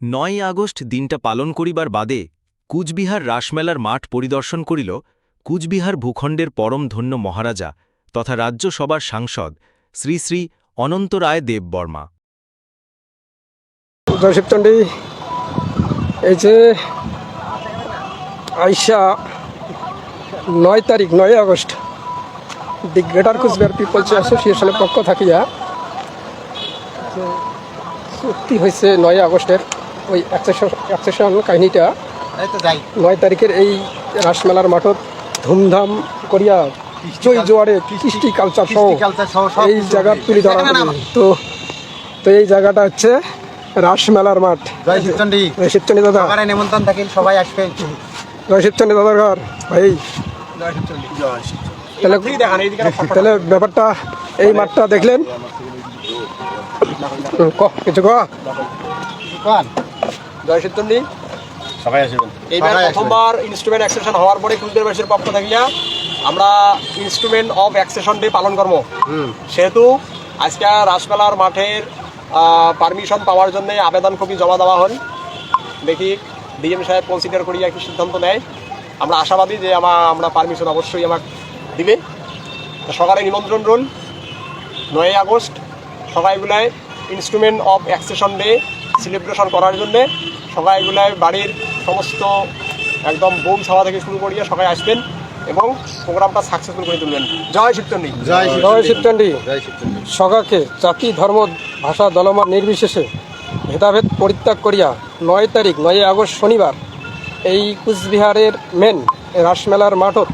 নয় আগস্ট দিনটা পালন করিবার বাদে কুচবিহার রাসমেলার মাঠ পরিদর্শন করিল, কুচবিহার ভূখণ্ডের পরম ধন্য মহারাজা তথা রাজ্যসভার সাংসদ শ্রী শ্রী অনন্ত রায় দেববর্মা। এই যে আইসা নয় তারিখ, নয় August, the greater Cooch Behar people's অ্যাসোসিয়েশনের পক্ষ থাকিয়া চুক্তি হয়েছে নয় আগস্টের ওই অ্যাকসেশন কাহিনীটা নয় তারিখের এই রাসমেলার মাঠত ধুমধাম করিয়া চই জোয়ারে কৃষ্টি কালচার সহ এই জায়গা তুলে ধরা। তো তো এই জায়গাটা হচ্ছে রাসমেলার মাঠ। জয় শিবচন্ডী। শিবচন্ডী দাদা। সবাই আসবেন জয় শিবচন্ডী দাদার ঘর। ভাই তাহলে তাহলে ব্যাপারটা এই মাঠটা দেখলেন। কিছু ক? কোন জয় সবাই আসবেন। এইবার প্রথমবার ইনস্ট্রুমেন্ট অ্যাক্সেশন হওয়ার পরে কুলদেববাসীর পক্ষ থাকিয়া আমরা ইনস্ট্রুমেন্ট অফ অ্যাক্সেশন ডে পালন করব। সেহেতু আজকে রাসমেলার মাঠের পারমিশন পাওয়ার জন্য আবেদন কপি জমা দেওয়া হল। দেখি ডিএম সাহেব কনসিডার করিয়া কি সিদ্ধান্ত নেয়। আমরা আশাবাদী যে আমা আমরা পারমিশন অবশ্যই আমাকে দিবে। তো সকালে নিমন্ত্রণ রোল নয় August সবাইগুলায় instrument of accession day celebration করার জন্যে সবাইগুলায় বাড়ির সমস্ত একদম বোম ছাওয়া থেকে শুরু করিয়া সবাই আসবেন এবং প্রোগ্রামটা সাকসেসফুল করে তুলবেন। জয় শিবচন্ডী। জয় জয় শিবচন্ডী। জয় শিবচন্ডী। সকাকে জাতি ধর্ম ভাষা দলমত নির্বিশেষে ভেদাভেদ পরিত্যাগ করিয়া নয় তারিখ নয় আগস্ট শনিবার এই কুচবিহারের মেন রাসমেলার মাঠত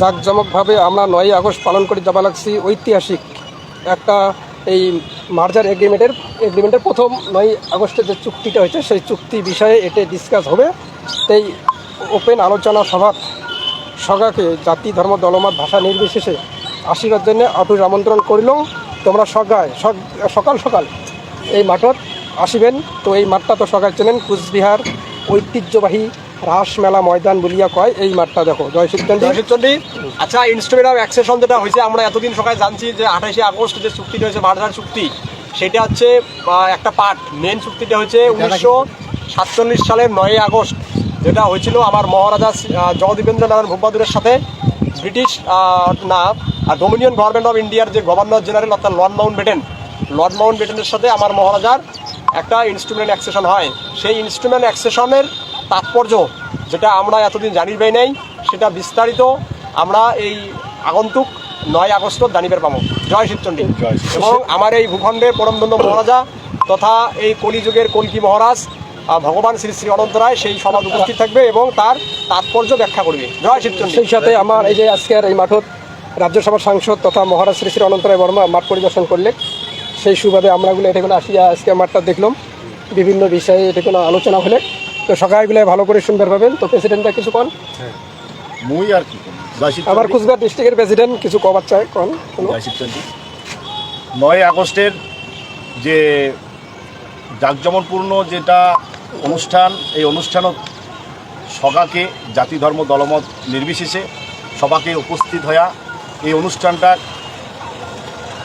জাঁকজমকভাবে আমরা নয় আগস্ট পালন করে যাবা লাগছি ঐতিহাসিক একটা এই মার্জার এগ্রিমেন্টের এগ্রিমেন্টের প্রথম নয় আগস্টে যে চুক্তিটা হয়েছে, সেই চুক্তি বিষয়ে এতে ডিসকাস হবে। এই ওপেন আলোচনা সভা সগাকে জাতি, ধর্ম, দলমত, ভাষা নির্বিশেষে আসিবার জন্য আটুর আমন্ত্রণ করিল তোমরা সগায়, সগ- সকাল সকাল এই মাঠত আসিবেন। তো এই মাঠটা তো সকাল চেনেন, কুচবিহার ঐতিহ্যবাহী রাসমেলা ময়দান বলিয়া কয় এই মাঠটা দেখো। জয় শিবচন্ডী শিবচন্ডী আচ্ছা ইনস্ট্রুমেন্ট অফ অ্যাক্সেশন যেটা হয়েছে আমরা এতদিন সকালে জানছি যে আঠাশে আগস্ট যে চুক্তিটা হয়েছে মার্জার চুক্তি সেটা হচ্ছে একটা পার্ট মেন চুক্তিটা হচ্ছে উনিশশো সাতচল্লিশ সালের নয় আগস্ট যেটা হয়েছিল আমার মহারাজা আহ, জগদীবেন্দ্র নারায়ণ ভূপবাদুরের সাথে ব্রিটিশ না ডোমিনিয়ন গভর্নমেন্ট অফ ইন্ডিয়ার যে গভর্নর জেনারেল অর্থাৎ লর্ড মাউন্ট বেটেন লর্ড মাউন্ট বেটেনের সাথে আমার মহারাজার একটা ইনস্ট্রুমেন্ট অ্যাক্সেশন হয়। সেই ইনস্ট্রুমেন্ট অ্যাক্সেশনের তাৎপর্য যেটা আমরা এতদিন জানি পাই নাই সেটা বিস্তারিত আমরা এই আগন্তুক নয় আগস্ট জানিবার পাবো। জয় শিবচন্ডী এবং আমার এই ভূখণ্ডে পরমদন্ড মহারাজা তথা এই কলিযুগের কলকি মহারাজ ভগবান শ্রী শ্রী অনন্ত রায় সেই সভায় উপস্থিত থাকবে এবং তার তাৎপর্য ব্যাখ্যা করবে। জয় শিবচন্ডী সেই সাথে আমার এই যে আজকের এই মাঠত রাজ্যসভার সাংসদ তথা মহারাজ শ্রী শ্রী অনন্তরায় বর্মা মাঠ পরিদর্শন করলে সেই সুবাদে আমরাগুলো এটা কোনো আসিয়া আজকে মাঠটা দেখলাম। বিভিন্ন বিষয়ে এটা কোনো আলোচনা হলে তো সকালগুলো ভালো করে সুন্দর পাবেন। তো প্রেসিডেন্টটা কিছু কন? মুই আর কি আবার কুচবিহার ডিস্ট্রিক্টের প্রেসিডেন্ট কিছু কবার চায় কন? নয় আগস্টের যে জাঁকজমকপূর্ণ যেটা অনুষ্ঠান এই অনুষ্ঠানত সগাকে জাতি ধর্ম দলমত নির্বিশেষে সবাকে উপস্থিত হইয়া এই অনুষ্ঠানটা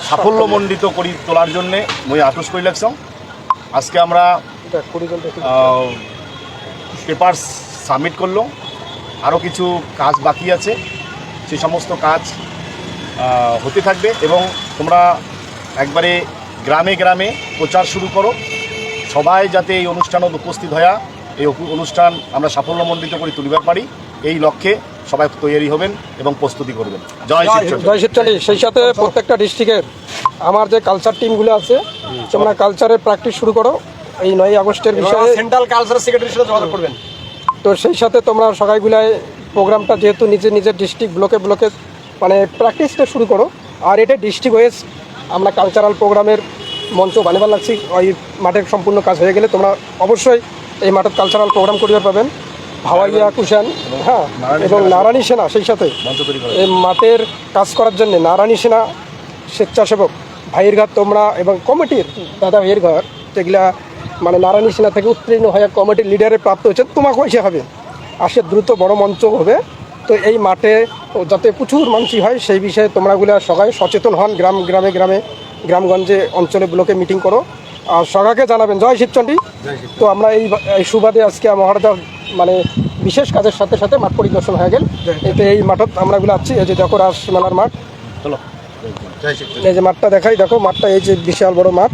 সাফল্যমণ্ডিত করি তোলার জন্যে মই আটোস করে লাগছাম আজকে আমরা। পেপার সাবমিট করল। আরও কিছু কাজ বাকি আছে। সেই সমস্ত কাজ হতে থাকবে এবং তোমরা একবারে গ্রামে গ্রামে প্রচার শুরু করো। সবাই যাতে এই অনুষ্ঠানত উপস্থিত হয়া এই অনুষ্ঠান আমরা সাফল্যমণ্ডিত করে তুলিবার পারি। এই লক্ষ্যে সবাই তৈরি হবেন এবং প্রস্তুতি করবেন। জয় জয় শিবচন্ডী সেই সাথে প্রত্যেকটা ডিস্ট্রিক্টের আমার যে কালচার টিমগুলো আছে তোমরা কালচারের প্র্যাকটিস শুরু করো। এই নয় আগস্টের বিষয়ে সেন্ট্রাল কালচারাল সেক্রেটারির সাথে যোগাযোগ করবেন। তো সেই সাথে তোমরা সবাইগুলাই প্রোগ্রামটা যেহেতু নিজের নিজের ডিস্ট্রিক্ট ব্লকে ব্লকে মানে প্র্যাকটিসটা শুরু করো। আর এটা ডিস্ট্রিক্ট ওয়েজ আমরা কালচারাল প্রোগ্রামের মঞ্চ বানিবার লাগছি ওই মাঠের সম্পূর্ণ কাজ হয়ে গেলে তোমরা অবশ্যই এই মাঠের কালচারাল প্রোগ্রাম করিবার পাবেন। ভাওয়াইয়া কুশান হ্যাঁ এবং নারায়ণী সেনা সেই সাথে। এই মাঠের কাজ করার জন্য নারায়ণী সেনা স্বেচ্ছাসেবক ভাইয়ের ঘর তোমরা এবং কমিটির দাদা ভাইয়ের ঘর যেগুলা মানে নারায়ণী সেনা থেকে উত্তীর্ণ হয়ে কমিটির লিডারে প্রাপ্ত হয়েছে তোমাকেও এসে হবে। আসে দ্রুত বড় মঞ্চ হবে। তো এই মাঠে যাতে প্রচুর মানুষই হয় সেই বিষয়ে তোমরাগুলো সবাই সচেতন হন। গ্রাম গ্রামে গ্রামে গ্রামগঞ্জে অঞ্চলে ব্লকে মিটিং করো। আর সগাকে জানাবেন। জয় শিবচণ্ডী তো আমরা এই এই সুবাদে আজকে মহারাজা মানে বিশেষ কাজের সাথে সাথে মাঠ পরিদর্শন হয়ে গেল। এতে এই মাঠত আমরা এগুলো আছি। এই যে দেখো রাস মেলার মাঠ। চলো। এই যে মাঠটা দেখাই। দেখো মাঠটা এই যে বিশাল বড় মাঠ।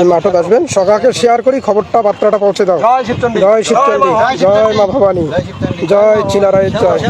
এই মাঠত আসবেন। সকালকে শেয়ার করি খবরটা বার্তাটা পৌঁছে দাও। জয় শিবচন্ডী। জয় মা ভবানী। জয় চিলারায়ের জয়।